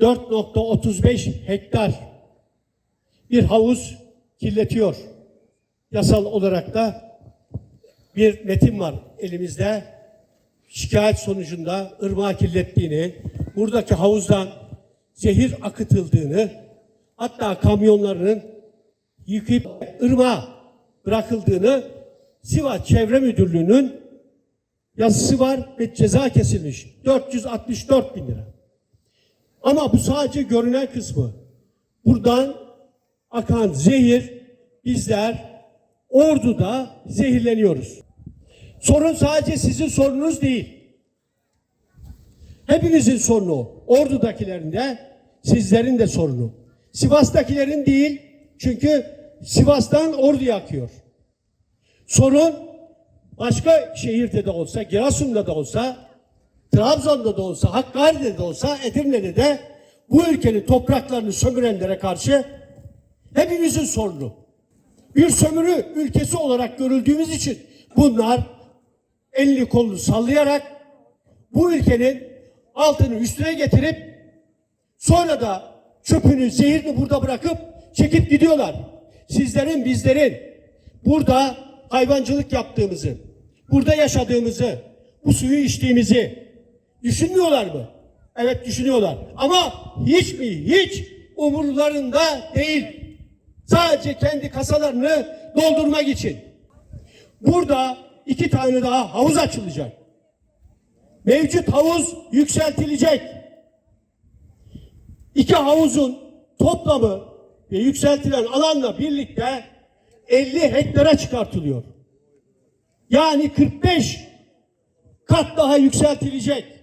4.35 hektar bir havuz kirletiyor. Yasal olarak da bir metin var elimizde. Şikayet sonucunda ırmağı kirlettiğini, buradaki havuzdan zehir akıtıldığını, hatta kamyonlarının yıkayıp ırmağa bırakıldığını Sivas Çevre Müdürlüğü'nün yazısı var ve ceza kesilmiş. 464 bin lira. Ama bu sadece görünen kısmı. Buradan akan zehir bizler orduda zehirleniyoruz. Sorun sadece sizin sorununuz değil. Hepimizin sorunu. Ordudakilerin de sizlerin de sorunu. Sivas'takilerin değil. Çünkü Sivas'tan orduya akıyor. Sorun başka şehirde de olsa, Giresun'da da olsa, Trabzon'da da olsa, Hakkari'de de olsa, Edirne'de de bu ülkenin topraklarını sömürenlere karşı hepimizin sorunu. Bir sömürü ülkesi olarak görüldüğümüz için bunlar elini kolunu sallayarak bu ülkenin altını üstüne getirip sonra da çöpünü, zehirini burada bırakıp çekip gidiyorlar. Sizlerin, bizlerin burada hayvancılık yaptığımızı, burada yaşadığımızı, bu suyu içtiğimizi düşünmüyorlar mı? Evet düşünüyorlar. Ama hiç mi? Hiç umurlarında değil. Sadece kendi kasalarını doldurmak için. Burada iki tane daha havuz açılacak. Mevcut havuz yükseltilecek. İki havuzun toplamı ve yükseltilen alanla birlikte 50 hektara çıkartılıyor. Yani 45 kat daha yükseltilecek.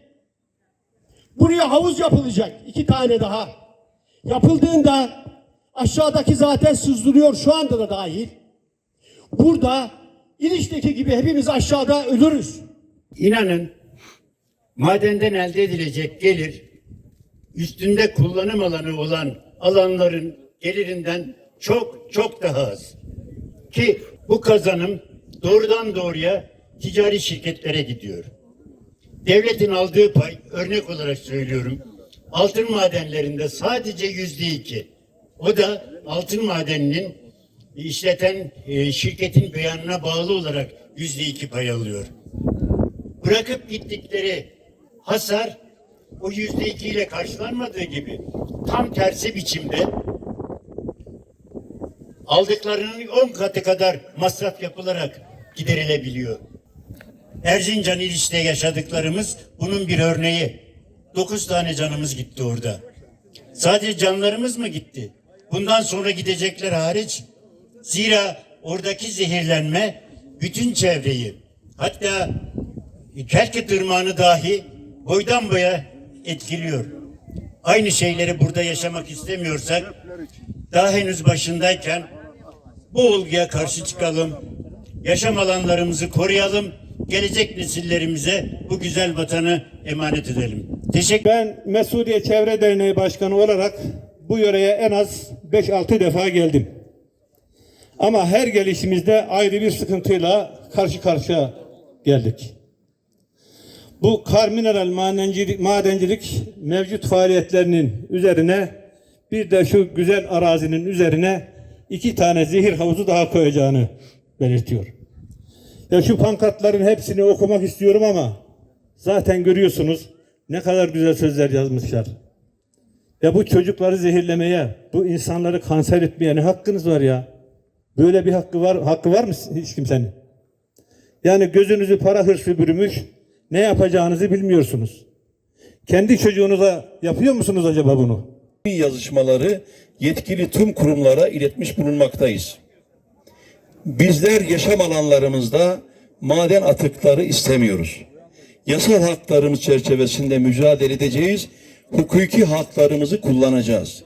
Buraya havuz yapılacak. iki tane daha. Yapıldığında aşağıdaki zaten sızdırıyor şu anda da dahil. Burada İliç'teki gibi hepimiz aşağıda ölürüz. İnanın madenden elde edilecek gelir üstünde kullanım alanı olan alanların gelirinden çok çok daha az. Ki bu kazanım doğrudan doğruya ticari şirketlere gidiyor. Devletin aldığı pay örnek olarak söylüyorum. Altın madenlerinde sadece yüzde iki. O da altın madeninin işleten e, şirketin beyanına bağlı olarak yüzde iki pay alıyor. Bırakıp gittikleri hasar o yüzde iki ile karşılanmadığı gibi tam tersi biçimde aldıklarının on katı kadar masraf yapılarak giderilebiliyor. Erzincan İliç'te yaşadıklarımız bunun bir örneği. Dokuz tane canımız gitti orada. Sadece canlarımız mı gitti? Bundan sonra gidecekler hariç. Zira oradaki zehirlenme bütün çevreyi hatta Kelkit Irmağı'nı dahi boydan boya etkiliyor. Aynı şeyleri burada yaşamak istemiyorsak daha henüz başındayken bu olguya karşı çıkalım. Yaşam alanlarımızı koruyalım. Gelecek nesillerimize bu güzel vatanı emanet edelim. Teşekkür Ben Mesudiye Çevre Derneği Başkanı olarak bu yöreye en az 5-6 defa geldim. Ama her gelişimizde ayrı bir sıkıntıyla karşı karşıya geldik. Bu kar mineral madencilik, madencilik mevcut faaliyetlerinin üzerine bir de şu güzel arazinin üzerine iki tane zehir havuzu daha koyacağını belirtiyor. Ya şu pankartların hepsini okumak istiyorum ama zaten görüyorsunuz ne kadar güzel sözler yazmışlar. Ya bu çocukları zehirlemeye, bu insanları kanser etmeye ne hakkınız var ya? Böyle bir hakkı var, hakkı var mı hiç kimsenin? Yani gözünüzü para hırsı bürümüş, ne yapacağınızı bilmiyorsunuz. Kendi çocuğunuza yapıyor musunuz acaba bunu? yazışmaları yetkili tüm kurumlara iletmiş bulunmaktayız. Bizler yaşam alanlarımızda maden atıkları istemiyoruz. Yasal haklarımız çerçevesinde mücadele edeceğiz, hukuki haklarımızı kullanacağız.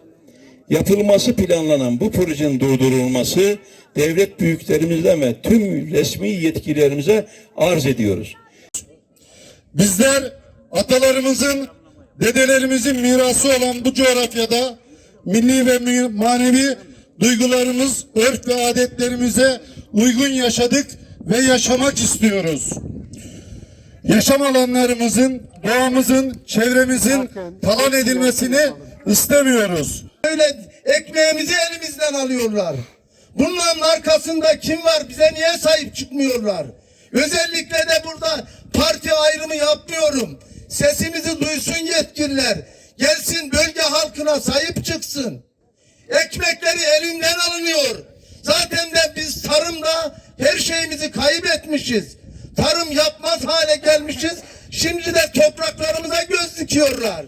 Yapılması planlanan bu projenin durdurulması devlet büyüklerimizle ve tüm resmi yetkilerimize arz ediyoruz. Bizler atalarımızın, dedelerimizin mirası olan bu coğrafyada milli ve manevi duygularımız, örf ve adetlerimize uygun yaşadık ve yaşamak istiyoruz. Yaşam alanlarımızın, doğamızın, çevremizin talan edilmesini istemiyoruz. Öyle ekmeğimizi elimizden alıyorlar. Bunların arkasında kim var? Bize niye sahip çıkmıyorlar? Özellikle de burada parti ayrımı yapmıyorum. Sesimizi duysun yetkililer. Gelsin bölge halkına sahip çıksın. Ekmekleri elinden alınıyor. Zaten de biz tarımda her şeyimizi kaybetmişiz. Tarım yapmaz hale gelmişiz. Şimdi de topraklarımıza göz dikiyorlar.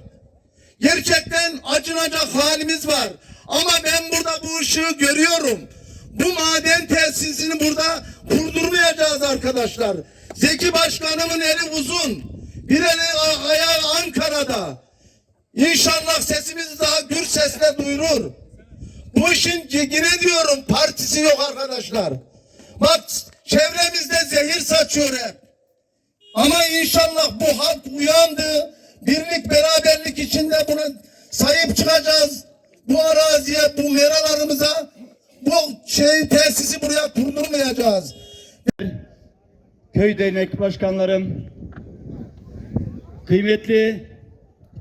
Gerçekten acınacak halimiz var. Ama ben burada bu ışığı görüyorum. Bu maden tesisini burada kurdurmayacağız arkadaşlar. Zeki Başkanımın eli uzun. Bir eli ayağı Ankara'da. İnşallah sesimizi daha gür sesle duyurur. Bu işin yine diyorum partisi yok arkadaşlar. Bak çevremizde zehir saçıyor hep. Ama inşallah bu halk uyandı. Birlik beraberlik içinde buna sahip çıkacağız. Bu araziye, bu meralarımıza bu şey tesisi buraya kurdurmayacağız. köy dernek başkanlarım, kıymetli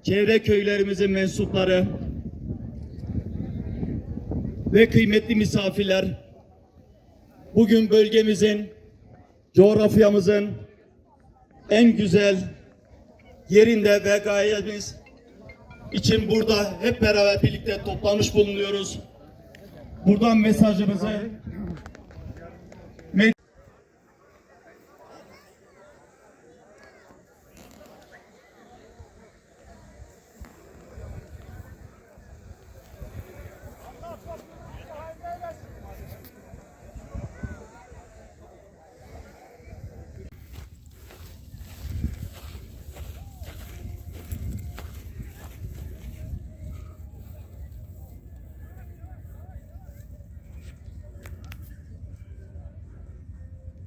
çevre köylerimizin mensupları ve kıymetli misafirler, bugün bölgemizin, coğrafyamızın en güzel yerinde ve gayemiz için burada hep beraber birlikte toplanmış bulunuyoruz. Buradan mesajımızı